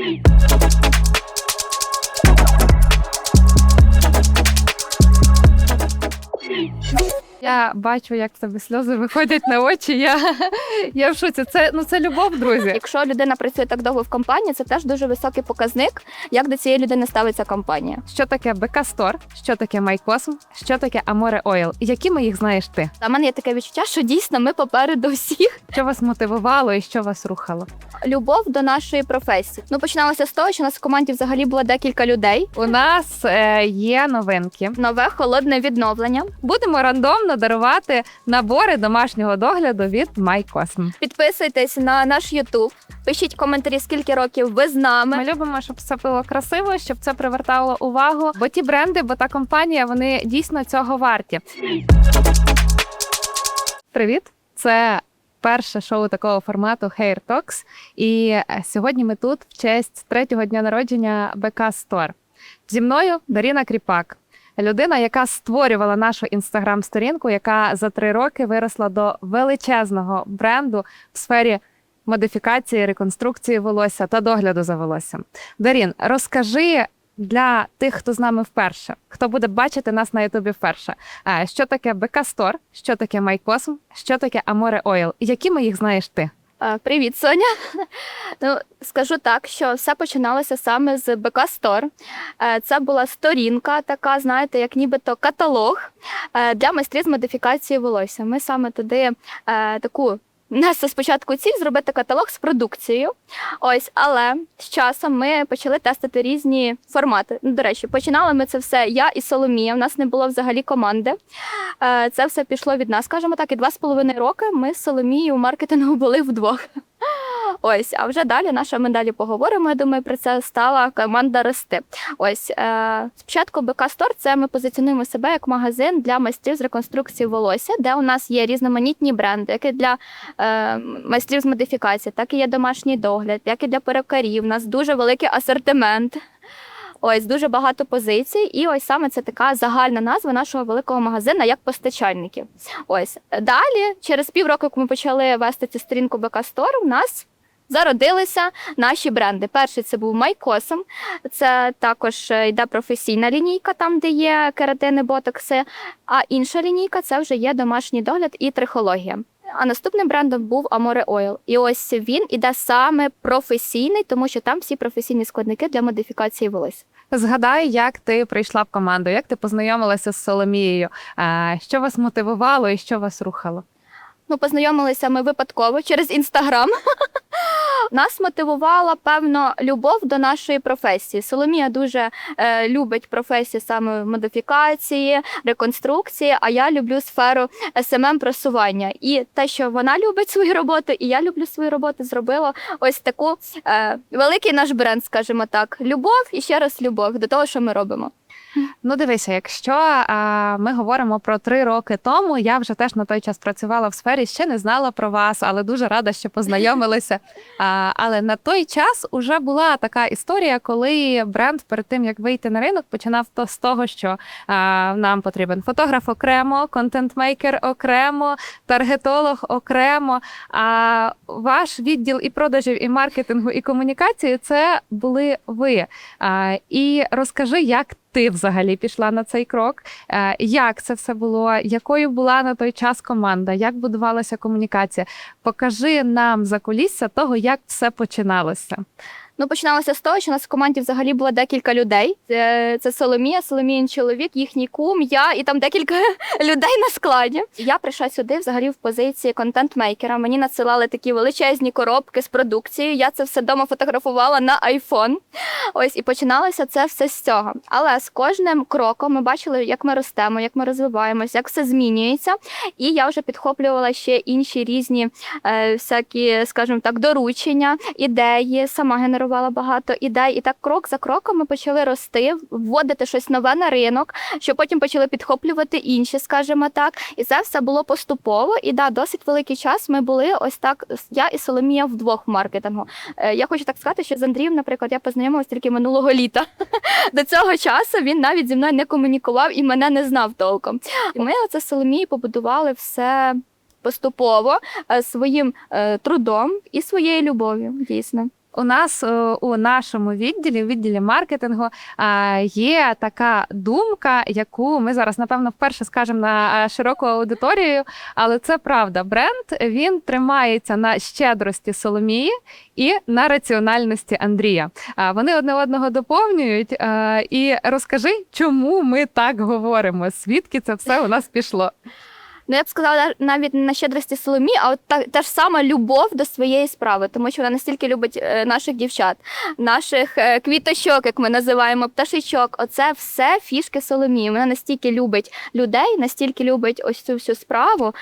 Peace. Я бачу, як в тебе сльози виходять на очі. Я, я в шоці. Це ну це любов, друзі. Якщо людина працює так довго в компанії, це теж дуже високий показник, як до цієї людини ставиться компанія. Що таке БК Store, що таке Майкосм, що таке Аморе Ойл? Якими їх знаєш ти? У мене є таке відчуття, що дійсно ми попереду всіх. Що вас мотивувало і що вас рухало? Любов до нашої професії. Ну починалося з того, що у нас в команді взагалі було декілька людей. У нас е, є новинки. Нове холодне відновлення. Будемо рандомно дарувати набори домашнього догляду від Майкосм. Підписуйтесь на наш Ютуб, пишіть коментарі, скільки років ви з нами. Ми любимо, щоб все було красиво, щоб це привертало увагу. Бо ті бренди, бо та компанія, вони дійсно цього варті. Привіт! Це перше шоу такого формату Hair Talks. І е, сьогодні ми тут в честь третього дня народження БК Store. Зі мною Даріна Кріпак. Людина, яка створювала нашу інстаграм-сторінку, яка за три роки виросла до величезного бренду в сфері модифікації, реконструкції волосся та догляду за волоссям. Дарін, розкажи для тих, хто з нами вперше, хто буде бачити нас на Ютубі вперше, е, що таке Store, що таке Майкосм, що таке Аморе Ойл, якими їх знаєш ти? Привіт, Соня. Ну, скажу так, що все починалося саме з БК Store. Е, Це була сторінка, така, знаєте, як нібито каталог е, для майстрів з модифікації волосся. Ми саме туди е, таку. Несла спочатку ціль зробити каталог з продукцією. Ось, але з часом ми почали тестити різні формати. Ну, до речі, починали ми це все я і Соломія. У нас не було взагалі команди. Е, Це все пішло від нас, скажімо так, і два з половиною роки ми з Соломією у маркетингу були вдвох. Ось, а вже далі наша ми далі поговоримо. Я думаю, про це стала команда рости. Ось е, спочатку БК Store це ми позиціонуємо себе як магазин для майстрів з реконструкції волосся, де у нас є різноманітні бренди, як і для е, майстрів з модифікації, так і є домашній догляд, як і для перукарів. У нас дуже великий асортимент. Ось дуже багато позицій, і ось саме це така загальна назва нашого великого магазину як постачальників. Ось далі, через півроку, як ми почали вести цю сторінку Store, у нас зародилися наші бренди. Перший це був Майкосом. Це також е, йде професійна лінійка, там де є кератини, ботокси. А інша лінійка це вже є домашній догляд і трихологія. А наступним брендом був Amore Oil. І ось він іде саме професійний, тому що там всі професійні складники для модифікації волосся. Згадай, як ти прийшла в команду, як ти познайомилася з Соломією, е, що вас мотивувало і що вас рухало? Ну, познайомилися ми випадково через інстаграм. Нас мотивувала певно любов до нашої професії. Соломія дуже е, любить професію саме модифікації, реконструкції. А я люблю сферу smm просування. І те, що вона любить свою роботу, і я люблю свою роботу, зробило ось таку е, великий наш бренд, скажімо так. Любов і ще раз любов до того, що ми робимо. Ну, дивися, якщо а, ми говоримо про три роки тому, я вже теж на той час працювала в сфері, ще не знала про вас, але дуже рада, що познайомилися. А, але на той час уже була така історія, коли бренд перед тим як вийти на ринок, починав то з того, що а, нам потрібен фотограф окремо, контент-мейкер окремо, таргетолог окремо. А ваш відділ і продажів, і маркетингу, і комунікації це були ви. А, і розкажи, як ти взагалі пішла на цей крок? Е, Як це все було? Якою була на той час команда? Як будувалася комунікація? Покажи нам за кулісся того, як все починалося. Ну, починалося з того, що у нас в команді взагалі було декілька людей. Це, це Соломія, Соломіїн чоловік, їхній кум, я і там декілька людей на складі. Я прийшла сюди взагалі в позиції контент-мейкера. Мені надсилали такі величезні коробки з продукцією. Я це все вдома фотографувала на айфон. Ось і починалося це все з цього. Але з кожним кроком ми бачили, як ми ростемо, як ми розвиваємося, як все змінюється. І я вже підхоплювала ще інші різні е, всякі, скажімо так, доручення, ідеї, сама генерувала багато ідей. І так крок за кроком ми почали рости, вводити щось нове на ринок, що потім почали підхоплювати інші, скажімо так. І це все було поступово. І да, досить великий час ми були ось так. Я і Соломія вдвох в маркетингу. Е, Я хочу так сказати, що з Андрієм, наприклад, я познайомилась тільки минулого літа. До цього часу він навіть зі мною не комунікував і мене не знав толком. Ми оце з Соломією побудували все поступово е, своїм е, трудом і своєю любов'ю, дійсно. У нас е, у нашому відділі, у відділі маркетингу, е, є така думка, яку ми зараз напевно вперше скажемо на е, широку аудиторію, але це правда. Бренд він тримається на щедрості Соломії і на раціональності Андрія. Вони одне одного доповнюють. І розкажи, чому ми так говоримо? Звідки це все у нас пішло? Ну, я б сказала навіть не на щедрості Соломі, а от та, та ж сама любов до своєї справи, тому що вона настільки любить е, наших дівчат, наших е, квіточок, як ми називаємо, пташечок. Оце все фішки Соломії. Вона настільки любить людей, настільки любить ось цю всю справу.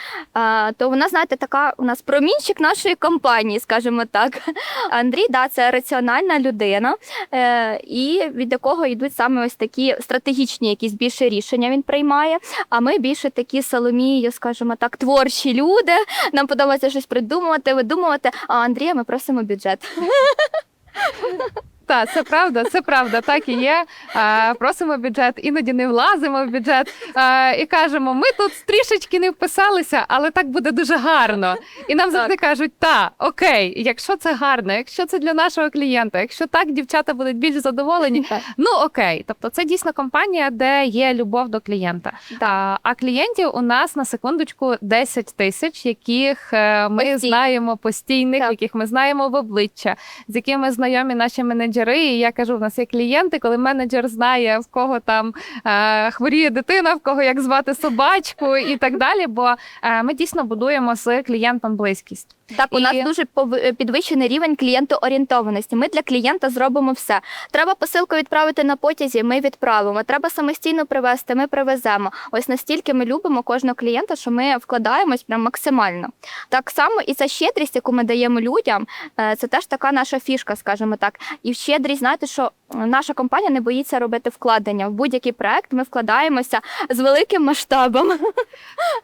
То вона, знаєте, така у нас промінчик нашої компанії, скажімо так. Андрій, да, це раціональна людина, е, і від якого йдуть саме ось такі стратегічні якісь більше рішення він приймає. А ми більше такі Соломією, скажімо так, творчі люди. Нам подобається щось придумувати, видумувати. А Андрія ми просимо бюджет. Так, це правда, це правда, так і є. А, просимо бюджет, іноді не влазимо в бюджет а, і кажемо, ми тут трішечки не вписалися, але так буде дуже гарно. І нам завжди кажуть, та окей, якщо це гарно, якщо це для нашого клієнта, якщо так дівчата будуть більш задоволені, ну окей. Тобто це дійсно компанія, де є любов до клієнта. А, а клієнтів у нас на секундочку 10 тисяч, яких е, ми Постійно. знаємо постійних, Так. яких ми знаємо в обличчя з якими знайомі наші менеджери. І я кажу, в нас є клієнти, коли менеджер знає, в кого там е, хворіє дитина, в кого як звати собачку і так далі. Бо е, ми дійсно будуємо з клієнтом близькість. Так, у І- нас дуже пов- підвищений рівень клієнтоорієнтованості. Ми для клієнта зробимо все. Треба посилку відправити на потязі, ми відправимо. Треба самостійно привезти, ми привеземо. Ось настільки ми любимо кожного клієнта, що ми вкладаємось прям максимально. Так само і ця щедрість, яку ми даємо людям, е, це теж така наша фішка, скажімо так. І в щедрість, знаєте, що наша компанія не боїться робити вкладення в будь-який проект. Ми вкладаємося з великим масштабом.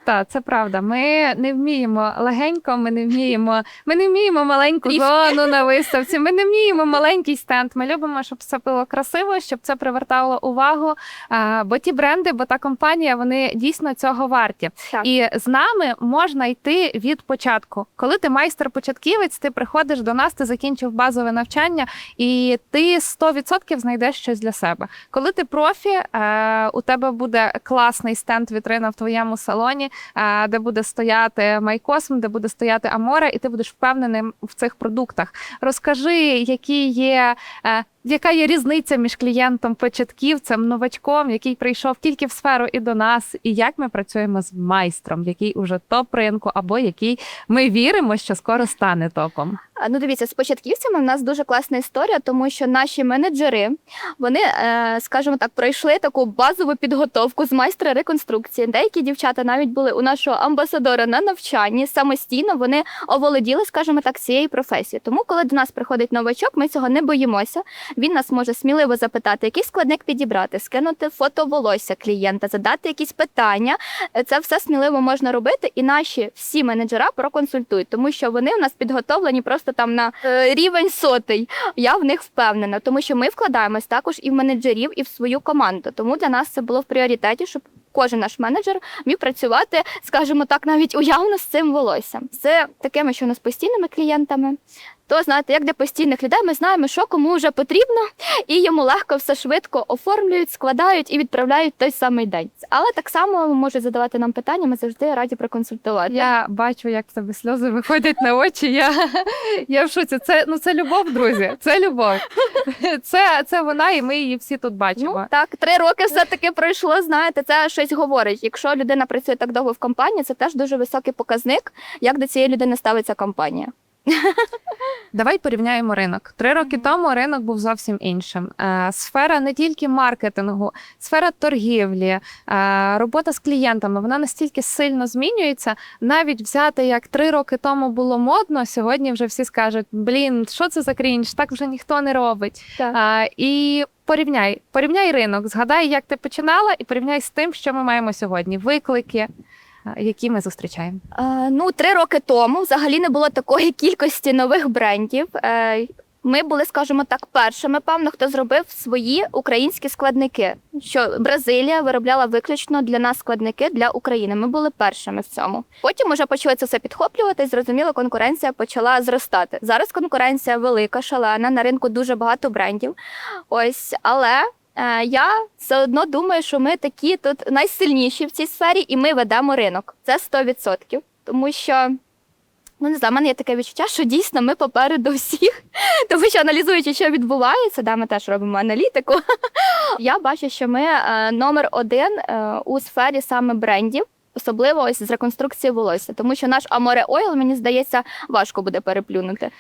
Так, це правда. Ми не вміємо легенько, ми не вміємо, ми не вміємо маленьку зону на виставці. Ми не вміємо маленький стенд. Ми любимо, щоб це було красиво, щоб це привертало увагу. Бо ті бренди, бо та компанія, вони дійсно цього варті. Так. І з нами можна йти від початку. Коли ти майстер-початківець, ти приходиш до нас, ти закінчив базове навчання, і ти 100% знайдеш щось для себе. Коли ти профі, е, у тебе буде класний стенд вітрина в твоєму салоні, е, де буде стояти Майкосм, де буде стояти Амора, і ти будеш впевненим в цих продуктах. Розкажи, які є. Яка є різниця між клієнтом, початківцем, новачком, який прийшов тільки в сферу і до нас, і як ми працюємо з майстром, який уже топ ринку, або який ми віримо, що скоро стане топом? Ну, дивіться, з початківцями в нас дуже класна історія, тому що наші менеджери, вони, е, скажімо так, пройшли таку базову підготовку з майстра реконструкції. Деякі дівчата навіть були у нашого амбасадора на навчанні самостійно. Вони оволоділи, скажімо так, цією професією. Тому, коли до нас приходить новачок, ми цього не боїмося. Він нас може сміливо запитати, який складник підібрати, скинути фото волосся клієнта, задати якісь питання. Е, Це все сміливо можна робити, і наші всі менеджера проконсультують, тому що вони у нас підготовлені просто там на е, рівень сотий. Я в них впевнена, тому що ми вкладаємось також і в менеджерів, і в свою команду. Тому для нас це було в пріоритеті, щоб кожен наш менеджер міг працювати, скажімо так, навіть уявно з цим волоссям. З такими, що у нас постійними клієнтами. То знаєте, як для постійних людей ми знаємо, що кому вже потрібно, і йому легко все швидко оформлюють, складають і відправляють той самий день. Але так само можуть задавати нам питання. Ми завжди раді проконсультувати. Я бачу, як в тебе сльози виходять на очі. Я, я в шоці. Це ну це любов, друзі. Це любов. Це, це вона, і ми її всі тут бачимо. Ну так, три роки все таки пройшло. Знаєте, це щось говорить. Якщо людина працює так довго в компанії, це теж дуже високий показник, як до цієї людини ставиться компанія. Давай порівняємо ринок. Три роки тому ринок був зовсім іншим. Е, Сфера не тільки маркетингу, сфера торгівлі, е, робота з клієнтами. Вона настільки сильно змінюється. Навіть взяти як три роки тому було модно. Сьогодні вже всі скажуть: блін, що це за крінж? Так вже ніхто не робить. Так. І порівняй, порівняй ринок, згадай, як ти починала, і порівняй з тим, що ми маємо сьогодні. Виклики, які ми зустрічаємо. Е, ну, три роки тому взагалі не було такої кількості нових брендів. Е, Ми були, скажімо так, першими, певно, хто зробив свої українські складники. Що Бразилія виробляла виключно для нас складники для України. Ми були першими в цьому. Потім вже почали це все підхоплювати. і Зрозуміло, конкуренція почала зростати. Зараз конкуренція велика, шалена. На ринку дуже багато брендів. Ось, але. Е, Я все одно думаю, що ми такі тут найсильніші в цій сфері, і ми ведемо ринок. Це 100%. Тому що Ну, не знаю, в мене є таке відчуття, що дійсно ми попереду всіх, тому що аналізуючи, що відбувається, да, ми теж робимо аналітику. Я бачу, що ми е, номер один е, у сфері саме брендів. Особливо ось з реконструкції волосся, тому що наш Amore Oil, мені здається, важко буде переплюнути.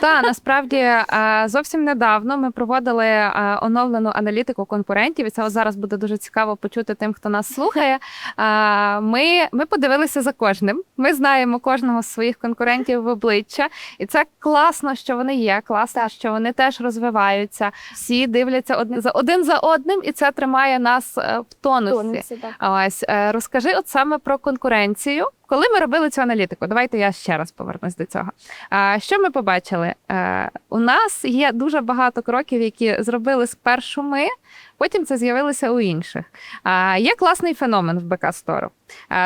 Та насправді е, зовсім недавно ми проводили е, оновлену аналітику конкурентів, і це зараз буде дуже цікаво почути тим, хто нас слухає. Е, Ми, ми подивилися за кожним. Ми знаємо кожного з своїх конкурентів в обличчя, і це класно, що вони є. Класно, що вони теж розвиваються. Всі дивляться один за один за одним, і це тримає нас в тонусі. Тонусі, так. Ось розкажи, от саме про конкуренцію. Коли ми робили цю аналітику, давайте я ще раз повернусь до цього. А, що ми побачили? У нас є дуже багато кроків, які зробили спершу ми, потім це з'явилося у інших. А, є класний феномен в БК Стору.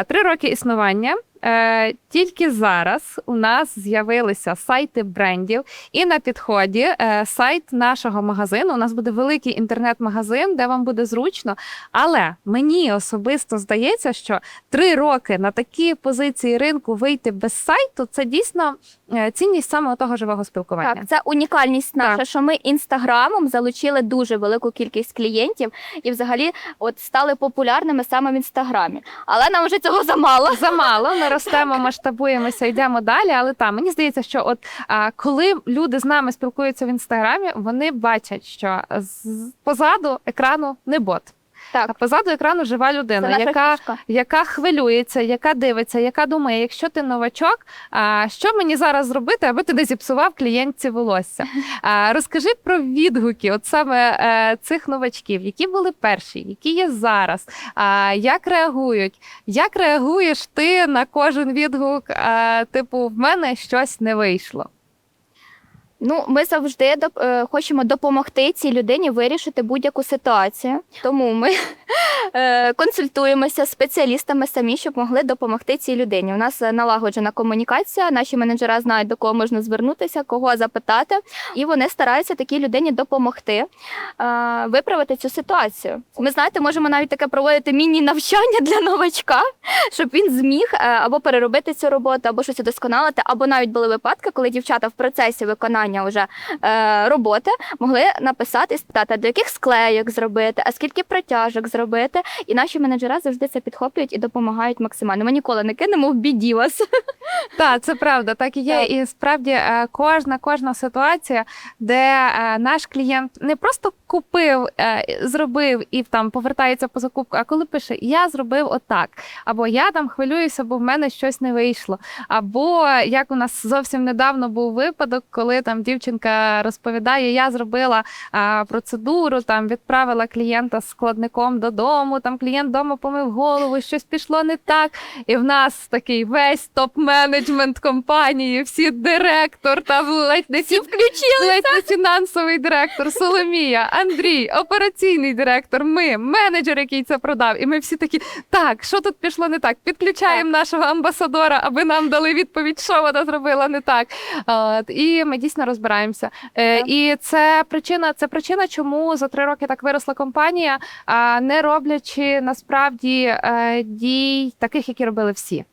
Три роки існування. Е, тільки зараз у нас з'явилися сайти брендів, і на підході е, сайт нашого магазину. У нас буде великий інтернет-магазин, де вам буде зручно. Але мені особисто здається, що три роки на такі позиції ринку вийти без сайту це дійсно е, цінність саме того живого спілкування. Так, це унікальність наша, Так. що ми інстаграмом залучили дуже велику кількість клієнтів і взагалі от стали популярними саме в інстаграмі. Але нам вже цього замало. Замало, ростемо, масштабуємося, йдемо далі. Але там мені здається, що от коли люди з нами спілкуються в інстаграмі, вони бачать, що з позаду екрану не бот, а Так, позаду екрану жива це людина, наша яка фішка. яка хвилюється, яка дивиться, яка думає, якщо ти новачок, а що мені зараз зробити, аби ти не зіпсував клієнтці волосся? А, розкажи про відгуки, от саме е, цих новачків, які були перші, які є зараз, а, як реагують? Як реагуєш ти на кожен відгук? А, типу, в мене щось не вийшло. Ну, ми завжди е, хочемо допомогти цій людині вирішити будь-яку ситуацію. Тому ми е, консультуємося з спеціалістами самі, щоб могли допомогти цій людині. У нас налагоджена комунікація. Наші менеджери знають, до кого можна звернутися, кого запитати, і вони стараються такій людині допомогти е, виправити цю ситуацію. Ми знаєте, можемо навіть таке проводити міні-навчання для новачка, щоб він зміг або переробити цю роботу, або щось удосконалити, або навіть були випадки, коли дівчата в процесі виконання вже е, роботи могли написати і спитати, до яких склейок зробити, а скільки протяжок зробити. І наші менеджери завжди це підхоплюють і допомагають максимально. Ми ніколи не кинемо в біді вас. Так, це правда, так і є. Так. І справді е, кожна кожна ситуація, де е, наш клієнт не просто купив, е, зробив і там повертається по закупку, а коли пише Я зробив отак, або я там хвилююся, бо в мене щось не вийшло. Або як у нас зовсім недавно був випадок, коли там дівчинка розповідає, я зробила а, процедуру, там відправила клієнта з складником додому. Там клієнт вдома помив голову, щось пішло не так. І в нас такий весь топ-менеджмент компанії, всі директор, там ледь не всі включили. Ледь не фінансовий директор, Соломія, Андрій, операційний директор, ми, менеджер, який це продав. І ми всі такі, так, що тут пішло не так? Підключаємо нашого амбасадора, аби нам дали відповідь, що вона зробила не так. От, і ми дійсно розбираємося. Е, і це причина, це причина, чому за три роки так виросла компанія, а, не роблячи насправді е, дій таких, які робили всі.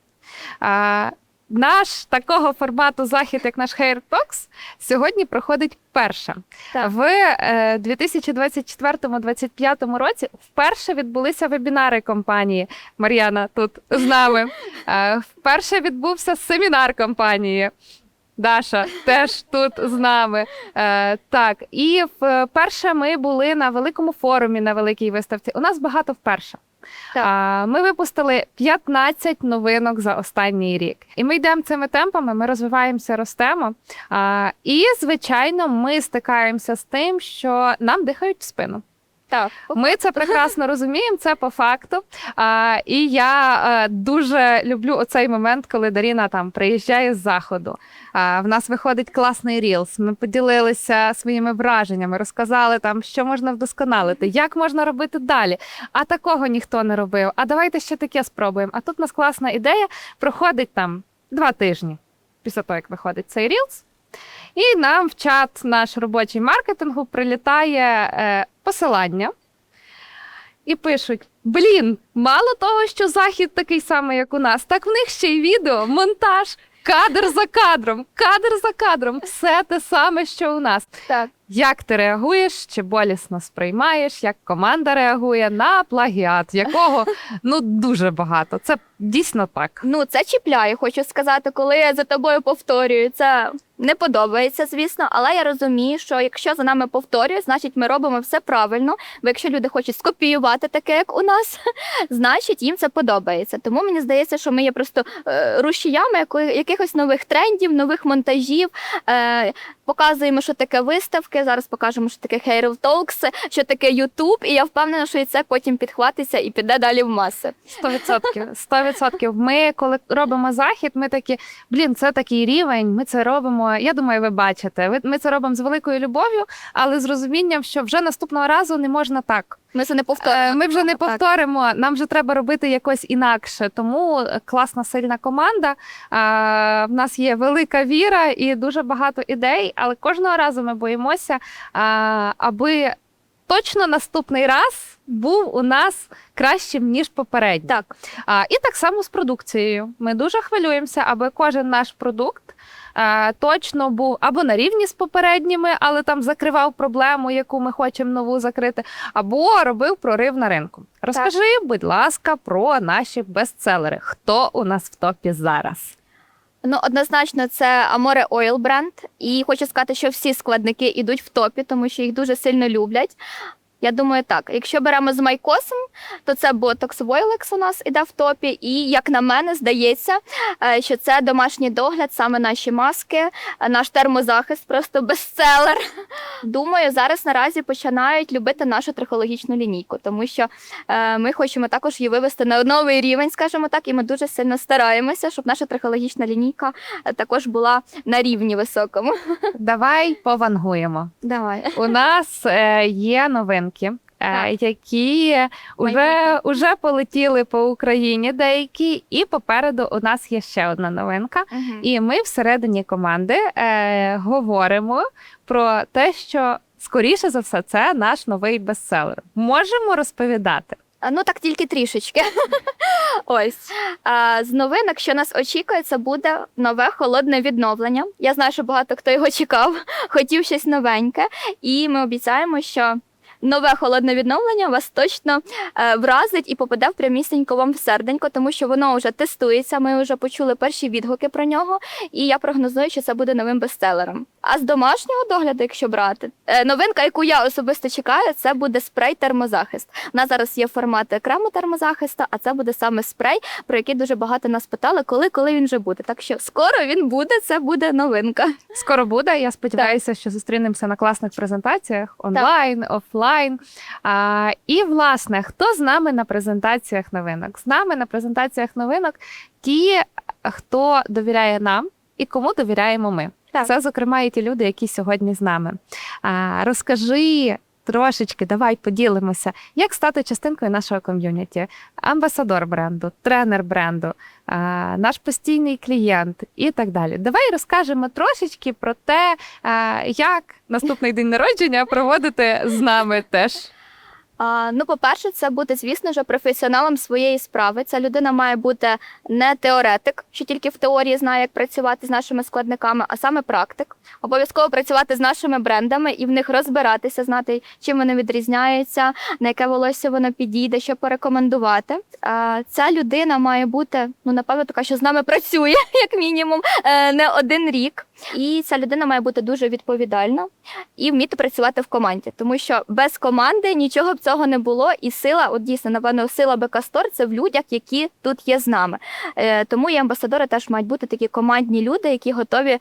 Наш такого формату захід, як наш Hair Talks, сьогодні проходить вперше. Так. В е, 2024-2025 році вперше відбулися вебінари компанії. Мар'яна тут з нами. Е, вперше відбувся семінар компанії. Даша теж тут з нами. Е, так, і вперше ми були на великому форумі на великій виставці. У нас багато вперше. Так. Ми випустили 15 новинок за останній рік. І ми йдемо цими темпами, ми розвиваємося, ростемо. І, звичайно, ми стикаємося з тим, що нам дихають в спину. Так. Ми це прекрасно розуміємо, це по факту. А, і я е, дуже люблю оцей момент, коли Даріна там приїжджає з заходу. А, в нас виходить класний рілс. Ми поділилися своїми враженнями, розказали там, що можна вдосконалити, як можна робити далі. А такого ніхто не робив. А давайте ще таке спробуємо. А тут у нас класна ідея. Проходить там два тижні після того, як виходить цей рілс. І нам в чат наш робочий маркетингу прилітає е, посилання і пишуть: Блін, мало того, що захід такий самий, як у нас, так в них ще й відео, монтаж, кадр за кадром, кадр за кадром. Все те саме, що у нас. Так. Як ти реагуєш, чи болісно сприймаєш, як команда реагує на плагіат, якого ну дуже багато. Це дійсно так. Ну, це чіпляє, хочу сказати, коли я за тобою повторюю. Це не подобається, звісно, але я розумію, що якщо за нами повторюють, значить ми робимо все правильно. Бо якщо люди хочуть скопіювати таке, як у нас, значить їм це подобається. Тому мені здається, що ми є просто е, рушіями якихось нових трендів, нових монтажів. Е, показуємо, що таке виставки. Зараз покажемо, що таке Hair Talks, що таке YouTube, і я впевнена, що і це потім підхватиться і піде далі в маси. Сто відсотків. Сто відсотків. Ми, коли робимо захід, ми такі, блін, це такий рівень. Ми це робимо. Я думаю, ви бачите. Ми це робимо з великою любов'ю, але з розумінням, що вже наступного разу не можна так. Ми це не повторимо. Е, Ми вже не Так. повторимо. Нам вже треба робити якось інакше. Тому е, класна сильна команда. В нас є велика віра і дуже багато ідей, але кожного разу ми боїмося, аби точно наступний раз був у нас кращим ніж попередній. Так. А, і так само з продукцією. Ми дуже хвилюємося, аби кожен наш продукт е, точно був або на рівні з попередніми, але там закривав проблему, яку ми хочемо нову закрити, або робив прорив на ринку. Розкажи, будь ласка, про наші бестселери. Хто у нас в топі зараз? Ну, однозначно, це Amore Oil бренд. І хочу сказати, що всі складники йдуть в топі, тому що їх дуже сильно люблять. Я думаю, так. Якщо беремо з Майкосом, то це Botox Voilex у нас іде в топі. І як на мене, здається, е, що це домашній догляд, саме наші маски, е, наш термозахист, просто бестселер. Думаю, зараз наразі починають любити нашу трихологічну лінійку, тому що е, ми хочемо також її вивести на новий рівень, скажімо так, і ми дуже сильно стараємося, щоб наша трихологічна лінійка також була на рівні високому. Давай повангуємо. Давай. У нас є новинки. е, Так. Які вже, вже полетіли по Україні деякі, і попереду у нас є ще одна новинка. І ми всередині команди е, говоримо про те, що скоріше за все це наш новий бестселер. Можемо розповідати. Ну так тільки трішечки. Ось а, з новинок, що нас очікує, це буде нове холодне відновлення. Я знаю, що багато хто його чекав, хотів щось новеньке, і ми обіцяємо, що. Нове холодне відновлення вас точно е, вразить і попаде в прямісінько вам в серденько, тому що воно вже тестується. Ми вже почули перші відгуки про нього, і я прогнозую, що це буде новим бестселером. А з домашнього догляду, якщо брати, е, новинка, яку я особисто чекаю, це буде спрей термозахист. У нас зараз є формати крему термозахиста, а це буде саме спрей, про який дуже багато нас питали, коли, коли він вже буде. Так що скоро він буде, це буде новинка. Скоро буде. Я сподіваюся, що зустрінемося на класних презентаціях онлайн, офлайн. А, і власне, хто з нами на презентаціях новинок? З нами на презентаціях новинок ті, хто довіряє нам і кому довіряємо ми. Так. Це, зокрема, і ті люди, які сьогодні з нами. А, розкажи трошечки, давай поділимося, як стати частинкою нашого ком'юніті, амбасадор бренду, тренер бренду, наш постійний клієнт і так далі. Давай розкажемо трошечки про те, як наступний день народження проводити з нами теж. А, ну, по-перше, це бути, звісно ж, професіоналом своєї справи. Ця людина має бути не теоретик, що тільки в теорії знає, як працювати з нашими складниками, а саме практик. Обов'язково працювати з нашими брендами і в них розбиратися, знати, чим вони відрізняються, на яке волосся воно підійде, що порекомендувати. А, ця людина має бути, ну напевно, така, що з нами працює, як мінімум, е, не один рік. І ця людина має бути дуже відповідальна і вміти працювати в команді, тому що без команди нічого б цього не було. І сила, от дійсно, напевно, сила Бекастор це в людях, які тут є з нами. Е, тому і амбасадори теж мають бути такі командні люди, які готові.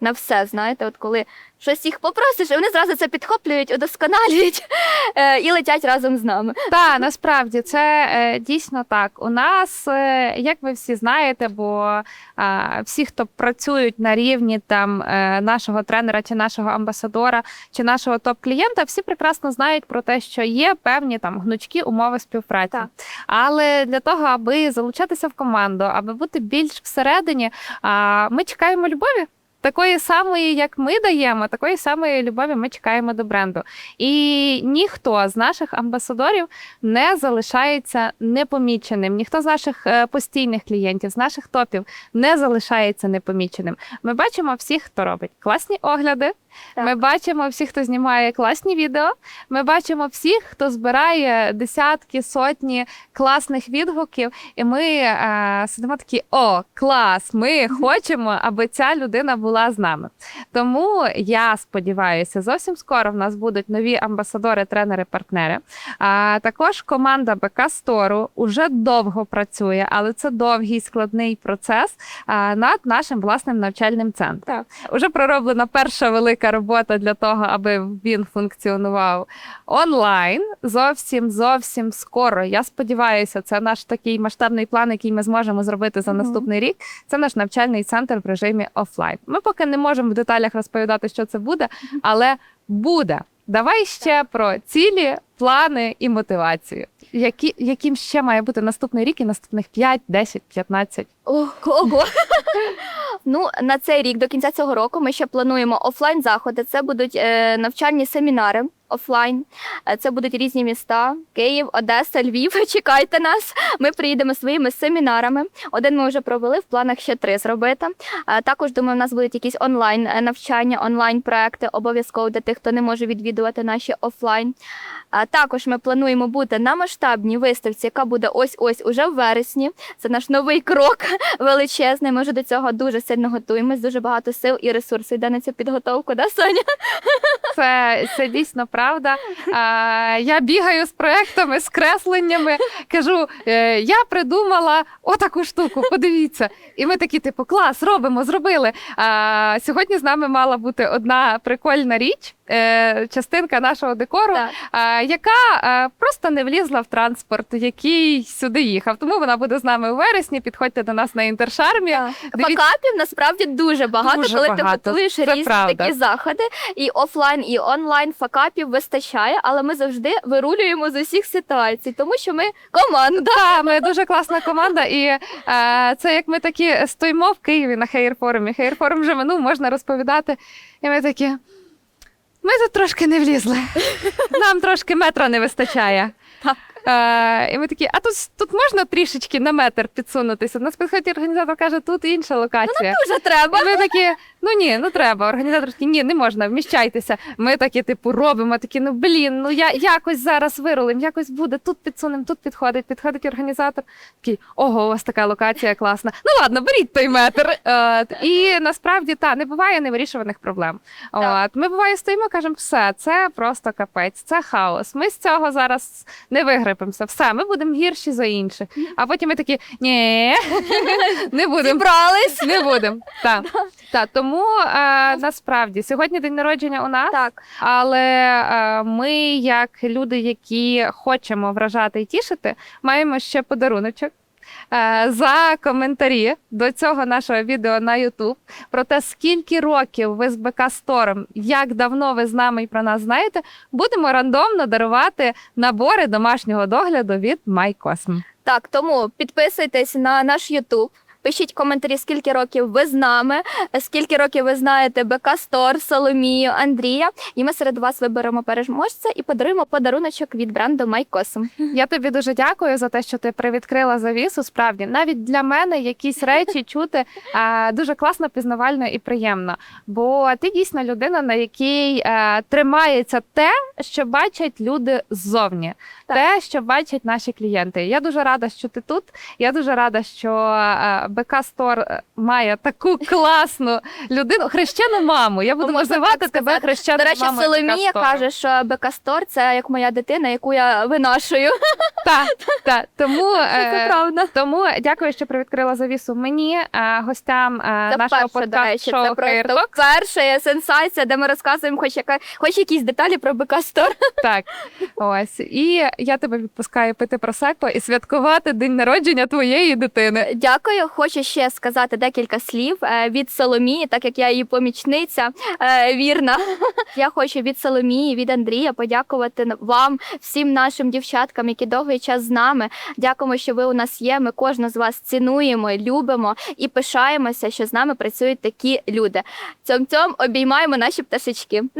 На все. Знаєте, от коли щось їх попросиш, і вони зразу це підхоплюють, удосконалюють е, і летять разом з нами. Так, насправді це е, дійсно так. У нас, е, як ви всі знаєте, бо е, всі, хто працюють на рівні там е, нашого тренера чи нашого амбасадора чи нашого топ-клієнта, всі прекрасно знають про те, що є певні там гнучкі умови співпраці. Так. Але для того, аби залучатися в команду, аби бути більш всередині, ми чекаємо любові. Такої самої, як ми даємо, такої самої любові ми чекаємо до бренду. І ніхто з наших амбасадорів не залишається непоміченим. Ніхто з наших е, постійних клієнтів, з наших топів не залишається непоміченим. Ми бачимо всіх, хто робить класні огляди. Ми бачимо всіх, хто знімає класні відео. Ми бачимо всіх, хто збирає десятки, сотні класних відгуків. І ми е, сидимо такі: о, клас! Ми хочемо, аби ця людина була з нами. Тому я сподіваюся, зовсім скоро в нас будуть нові амбасадори, тренери, партнери. А також команда БК Стору уже довго працює, але це довгий складний процес над нашим власним навчальним центром. Так. Уже пророблена перша велика робота для того, аби він функціонував онлайн. Зовсім зовсім скоро. Я сподіваюся, це наш такий масштабний план, який ми зможемо зробити за наступний рік. Це наш навчальний центр в режимі офлайн. Ми поки не можемо в деталях розповідати, що це буде, але буде. Давай ще про цілі, плани і мотивацію. Які, яким ще має бути наступний рік і наступних 5, 10, 15? Ого. Ого. ну, на цей рік, до кінця цього року, ми ще плануємо офлайн заходи. Це будуть е, навчальні семінари офлайн. Е, Це будуть різні міста: Київ, Одеса, Львів. Чекайте нас. Ми приїдемо своїми семінарами. Один ми вже провели, в планах ще три зробити. Е, Також думаю, у нас будуть якісь онлайн е, навчання, онлайн проекти обов'язково для тих, хто не може відвідувати наші офлайн. А також ми плануємо бути на масштабній виставці, яка буде ось ось уже в вересні. Це наш новий крок величезний. Ми вже до цього дуже сильно готуємось. Дуже багато сил і ресурсів йде на цю підготовку. Да, Соня? Це, це дійсно правда. А, я бігаю з проектами, з кресленнями. Кажу, е, я придумала отаку штуку. Подивіться. І ми такі, типу, клас, робимо, зробили. А, сьогодні з нами мала бути одна прикольна річ. Е, Частинка нашого декору, а, яка е, просто не влізла в транспорт, який сюди їхав. Тому вона буде з нами у вересні. Підходьте до нас на інтершармі. Дивіться- Факапів насправді дуже багато, Дуже коли багато. ти готуєш Це різні правда. такі заходи. І офлайн, і онлайн факапів вистачає, але ми завжди вирулюємо з усіх ситуацій, тому що ми команда. Так, ми дуже класна команда, і е, це як ми такі стоїмо в Києві на хейр-форумі. Хейр-форум вже минув, можна розповідати. І ми такі. Ми тут трошки не влізли. Нам трошки метра не вистачає. Так. Е, і ми такі, а тут, тут можна трішечки на метр підсунутися? До Нас підходить організатор каже, тут інша локація. Дуже треба. І ми такі, ну ні, ну треба. Організатор такий, ні, не можна, вміщайтеся. Ми такі, типу, робимо, такі, ну блін, ну я якось зараз вирулим, якось буде, тут підсунем, тут підходить, підходить організатор. Такий, ого, у вас така локація класна. Ну ладно, беріть той метр. Е, і насправді та не буває невирішуваних проблем. От ми буває стоїмо, кажемо, все, це просто капець, це хаос. Ми з цього зараз не вигребемося. Все, ми будемо гірші за інших. А потім ми такі, ні, не будемо. Зібрались. Не будемо. Так. Так, тому е, насправді сьогодні день народження у нас, Так. але е, ми, як люди, які хочемо вражати і тішити, маємо ще подаруночок. Е, За коментарі до цього нашого відео на YouTube про те, скільки років ви з БК Стором, як давно ви з нами і про нас знаєте, будемо рандомно дарувати набори домашнього догляду від MyCosm. Так, тому підписуйтесь на наш Ютуб. Пишіть коментарі, скільки років ви з нами, скільки років ви знаєте БК Стор, Соломію, Андрія. І ми серед вас виберемо переможця і подаруємо подаруночок від бренду MyCosm. Я тобі дуже дякую за те, що ти привідкрила завісу. Справді, навіть для мене якісь речі чути дуже класно, пізнавально і приємно. Бо ти дійсно людина, на якій е, тримається те, що бачать люди ззовні, Так. те, що бачать наші клієнти. Я дуже рада, що ти тут. Я дуже рада, що е, БК Стор е, має таку класну людину, хрещену маму. Я буду називати тебе хрещеною До речі, мамою Соломія БК каже, що БК Стор це як моя дитина, яку я. Так. Тому, е, правда. тому дякую, що привідкрила завісу мені, е, гостям е, Це нашого перше, до речі, подкасту це шоу просто «Hair перша сенсація, де ми розказуємо хоч, яка, хоч якісь деталі про БК Стор. Так, ось. І я тебе відпускаю пити просеко і святкувати день народження твоєї дитини. Дякую. Хочу ще сказати декілька слів е, від Соломії, так як я її помічниця е, вірна. Я хочу від Соломії, від Андрія подякувати вам, всім нашим дівчаткам, які довгий час з нами. Дякуємо, що ви у нас є. Ми кожну з вас цінуємо, любимо і пишаємося, що з нами працюють такі люди. Цьом цьом обіймаємо наші пташечки.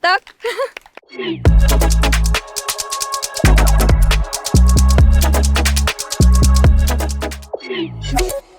Так.